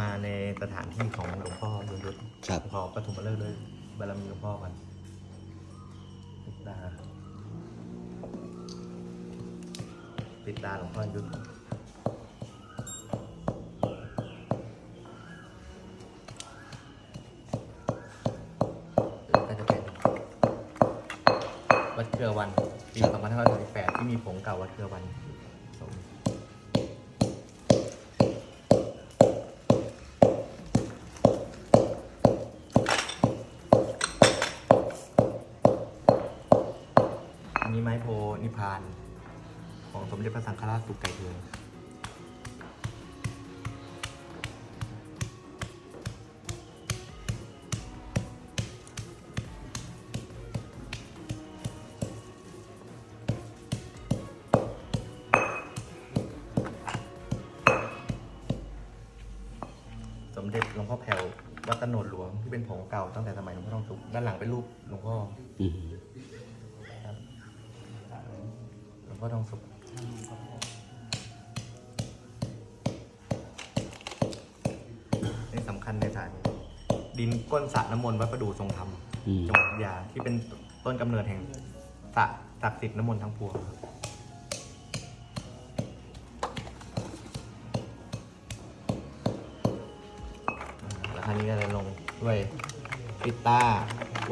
มาในสถานที่ของหลวงพ่อดุลยุทธครับ ขอปฐมฤกษ์ด้วยบารมีหลวงพ่อกันปิดตาปิดตาหลวงพ่อยุทธแล้วก็จะเป็นวัดเกลือวันปีครับ2538ที่มีผงเก่าวัดเกลือวันสม นี้ไม้โพนิพาน ของสมเด็จพระสังฆราชสุกไก่เทืองสมเด็จหลวงพ่อแผ่ววัดตโนดหลวงที่เป็นผงเก่าตั้งแต่สมัยหลวงพ่อทองสุกด้านหลังเป็นรูปหลวงพ่อ อืม หลวงพ่อทองสุขนี่สำคัญในสายดินก้นสระน้ำมนต์วัดประดู่ทรงธรรมอืมจังหวัดพัทยาที่เป็นต้นกำเนิดแห่งสระศักดิ์สิทธิ์น้ำมนต์ทั้งปวงครับแล้วคราวนี้ก็เลยลงด้วยปิดตา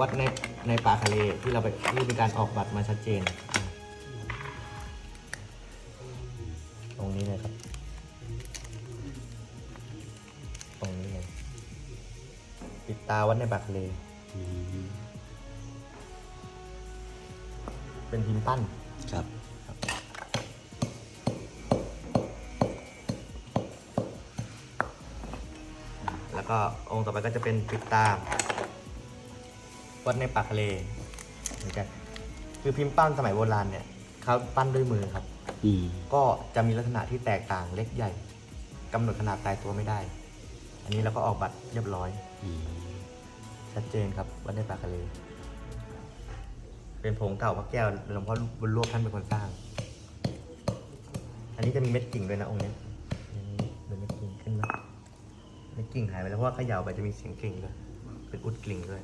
วัดในในป่าทะเลที่เราไปที่มีการออกบัตรมาชัดเจน ปิดตาวัดในป่าทะเลอืมเป็นพิมพ์ปั้น ครับแล้วก็องค์ต่อไปก็จะเป็นปิดตา วัดในปากทะเลเหมือนกันคือพิมพ์ปั้นสมัยโบราณเนี่ยเขาปั้นด้วยมือครับ อืม ก็จะมีลักษณะที่แตกต่างเล็กใหญ่กำหนดขนาดตายตัวไม่ได้ อันนี้เราก็ออกบัตรเรียบร้อยอืมชัดเจนครับวัดในปากทะเล เป็นผงเก่าพระแก้วหลวงพ่อบุญโลกท่านเป็นคนสร้าง อันนี้จะมีเม็ดกิ่งด้วยนะองค์เนี้ยอันนี้เป็นเม็ดกิ่งขึ้นมาเม็ดกิ่งหายไปแล้วเพราะว่าเขย่าไปจะมีเสียงกิ่งด้วย เป็นอุดกิ่งด้วย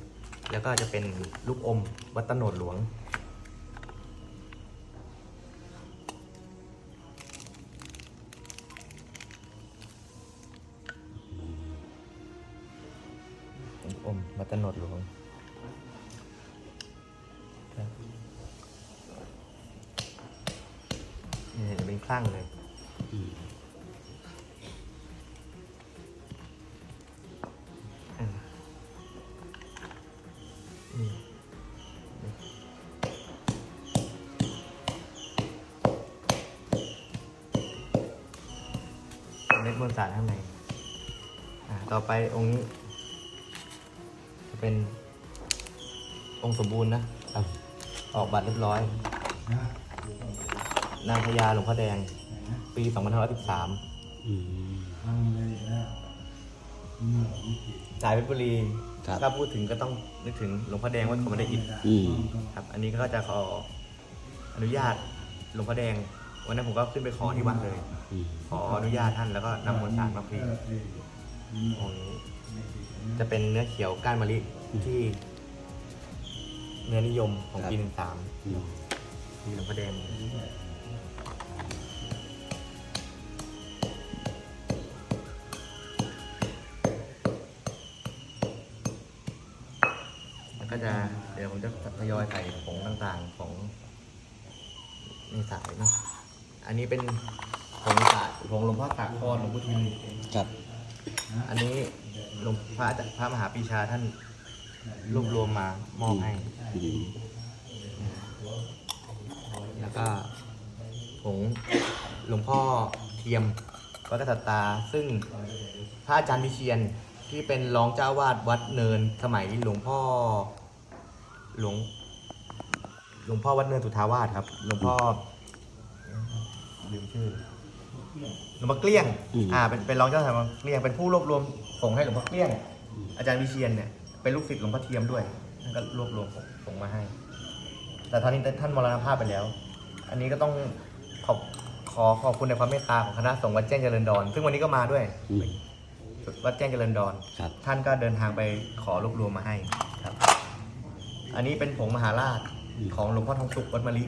แล้วก็จะเป็นลูกอมวัดตโนดหลวง ลูกอมวัดตนดหลวงครับนี่เห็นเป็นคลั่งเลยอืมอ่านี่เม็ดมวลสารข้างในอ่าต่อไปองค์นี้ เป็นองค์สมบูรณ์นะครับ ออกบัตรเรียบร้อย นางพญาหลวงพ่อแดง ปี 2513อืม สายเพชรบุรีครับ ถ้าพูดถึงก็ต้องนึกถึงหลวงพ่อแดงวัดเขาไม่ได้อิฐอืม ครับ อันนี้ก็จะขออนุญาตหลวงพ่อแดง วันนั้นผมก็ขึ้นไปขอที่วัดเลย อืม ขออนุญาตท่านแล้วก็นำมวลสารมาพรีองค์นี้ จะเป็นเนื้อเขียวก้านมะลิที่ เนื้อนิยมของปีหนึ่งสามอืมมีหลวงพ่อแดงแล้วก็จะเดี๋ยวผมจะทยอยใส่ผงต่างๆของในสายเนาะอันนี้เป็นผงสายผงหลวงพ่อตากคอนหลวงพ่อทิมครับ อันนี้ หลวงพระอาจารย์พระมหาปีชาท่านรวบรวมมามอบให้แล้วก็ผงหลวงพ่อเทียมวัดกษัตตา ซึ่งพระอาจารย์วิเชียนที่เป็นรองเจ้าวาดวัดเนินสมัยหลวงพ่อหลวงหลวงพ่อวัดเนินสุทาวาสครับ หลวงพ่อลืมชื่อ หลวงพ่อเกลี้ยง อ่า เป็นเป็นรองเจ้าสำนักเกลี้ยง เป็นผู้รวบรวมผงให้หลวงพ่อเกลี้ยง อาจารย์วิเชียนเนี่ย เป็นลูกศิษย์หลวงพ่อเทียมด้วย ท่านก็รวบรวมผงผงมาให้ แต่ท่านนี้ท่านมรณภาพไปแล้ว อันนี้ก็ต้องขอบขอขอบคุณในความเมตตาของคณะสงฆ์วัดแจ้งเจริญดอน ซึ่งวันนี้ก็มาด้วยวัดแจ้งเจริญดอนท่านก็เดินทางไปขอรวบรวมมาให้ครับ อันนี้เป็นผงมหาราชของหลวงพ่อทองสุกวัดมะลิ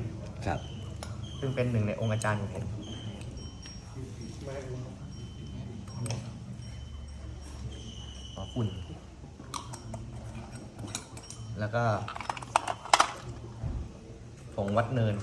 ครับ ซึ่งเป็นหนึ่งในองค์อาจารย์ของผม อุ่น แล้วก็ผงวัดเนิน